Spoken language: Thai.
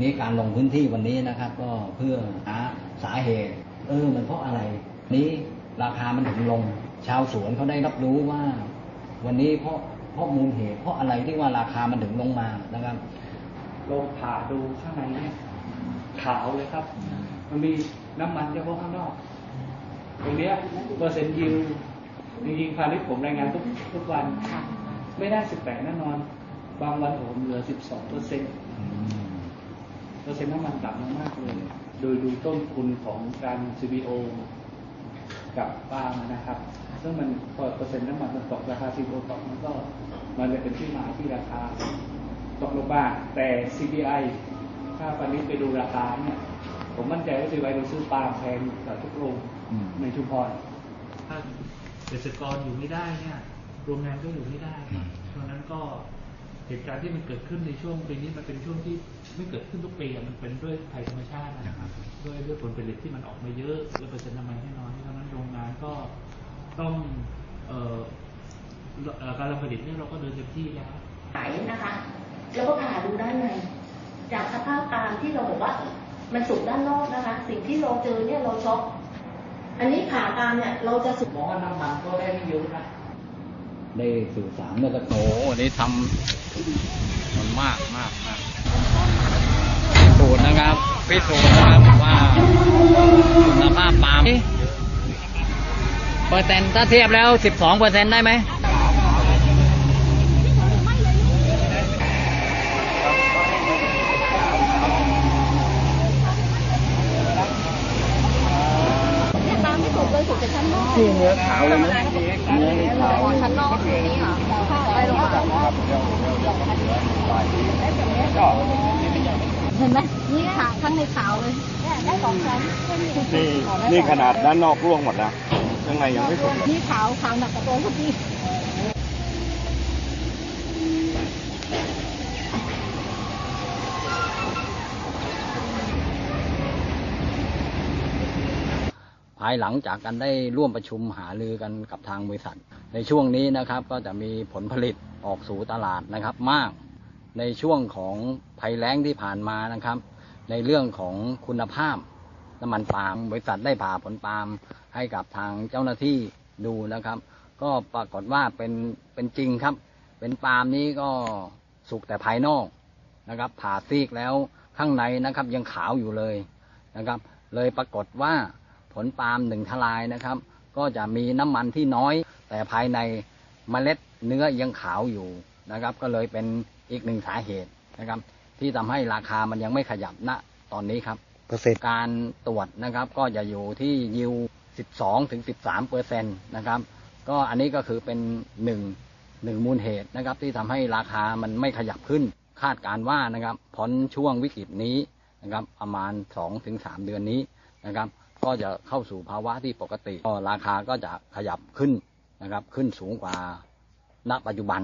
นี่การลงพื้นที่วันนี้นะครับ ก็เพื่อหาสาเหตุ เออ มันเพราะอะไร นี้ราคามันถึงลง ชาวสวนเขาได้รับรู้ว่า วันนี้เพราะเพราะมูลเหตุ เพราะอะไรที่ว่าราคามันถึงลงมานะครับลองผ่าดูข้างในเนี่ยขาวเลยครับ มันมีน้ำมันเฉพาะข้างนอก ตรงเนี้ยเปอร์เซ็นต์ยิวจริงๆพาณิชย์ผมรายงานทุกทุกวัน ไม่ได้สิบแปดแน่นอน บางวันผมเหลือสิบสองเปอร์เซ็นต์ ซ็นต์น้ำมันต่ำมากๆเลย โดยดูต้นทุนของการ CBO กับปาล์มนะครับ ซึ่งมันพอเปอร์เซ็นต์น้ำมันมันตกราคา CBO ตกมันก็มันเลยเป็นที่มาที่ราคาตกลงมาแต่ CPI ถ้าปานิชไปดูราคาเนี่ยผมมั่นใจว่า CPI เราซื้อปาล์มแพงกว่าทุกโรงอืมในชุมพรถ้าเกษตรกรอยู่ไม่ได้เนี่ยโรงงานก็อยู่ไม่ได้ครับเพราะฉะนั้นก็ เหตุการณ์ที่มันเกิดขึ้นในช่วงปีนี้มันเป็นช่วงที่ไม่เกิดขึ้นทุกปีอะมันเป็นด้วยภัยธรรมชาตินะครับ ด้วยด้วยผลผลิตที่มันออกมาเยอะและเปอร์เซ็นต์น้ำมันให้น้อยเพราะฉะนั้นโรงงานก็ต้องเอ่อเอ่อการผลิตเนี่ยเราก็เดินเต็มที่แล้วขายนะคะ แล้วก็ผ่าดูด้านในจากสภาพตามที่เราบอกว่า มันสุกด้านนอกนะคะ สิ่งที่เราเจอเนี่ยเราช็อกอันนี้ผ่าตามเนี่ยเราจะสุกมองว่าน้ำมันก็ได้ไม่เยอะนะ ได้สื่อสารเมื่อสักครู่โอ้โหวันนี้ทำมันมากมากมากพิสูจน์นะครับพิสูจน์นะครับว่าคุณภาพปาล์มเปอร์เซ็นต์ถ้าเทียบแล้ว 12เปอร์เซ็นต์ได้ไหม ตามที่ สุกเลยสุกจากชั้นนอกที่เนื้อขาวเลยนะเนื้อนี่ขาวชั้นนอกคือนี้เหรอไปลงมาเห็นไหมนี่ขาข้างในขาวเลยได้สองชั้นนี่นี่ขนาดด้านนอกร่วงหมดแล้วข้างในยังไม่สุกเลยนี่ขาวขาวหนักกว่าตัวทุกที ภายหลังจากกันได้ร่วมประชุมหารือกันกับทางบริษัท ในช่วงนี้นะครับก็จะมีผลผลิตออกสู่ตลาดนะครับมาก ในช่วงของภัยแล้งที่ผ่านมานะครับ ในเรื่องของคุณภาพน้ำมันปาล์มบริษัทได้ผ่าผลปาล์มให้กับทางเจ้าหน้าที่ดูนะครับ ก็ปรากฏว่าเป็นเป็นจริงครับ เป็นปาล์มนี้ก็สุกแต่ภายนอกนะครับ ผ่าซีกแล้วข้างในนะครับยังขาวอยู่เลยนะครับ เลยปรากฏว่า ผลปาล์มหนึ่งทลายนะครับ ก็จะมีน้ำมันที่น้อย แต่ภายในเมล็ดเนื้อยังขาวอยู่นะครับ ก็เลยเป็นอีกหนึ่งสาเหตุนะครับ ที่ทำให้ราคามันยังไม่ขยับณตอนนี้ครับเปอร์เซ็นต์การตรวจนะครับ ก็จะอยู่ที่ยิว 12ถึง13เปอร์เซ็นต์นะครับ ก็อันนี้ก็คือเป็นหนึ่งหนึ่งมูลเหตุนะครับ ที่ทำให้ราคามันไม่ขยับขึ้นคาดการณ์ว่านะครับพ้นช่วงวิกฤตนี้นะครับ ประมาณ2ถึง3เดือนนี้นะครับ ก็จะเข้าสู่ภาวะที่ปกติก็ราคาก็จะขยับขึ้นนะครับ ขึ้นสูงกว่าณปัจจุบัน